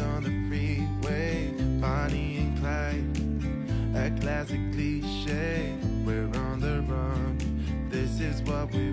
On the freeway, Bonnie and Clyde. A classic cliche, we're on the run. This is what we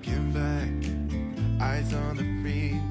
Looking back, eyes on the freeway,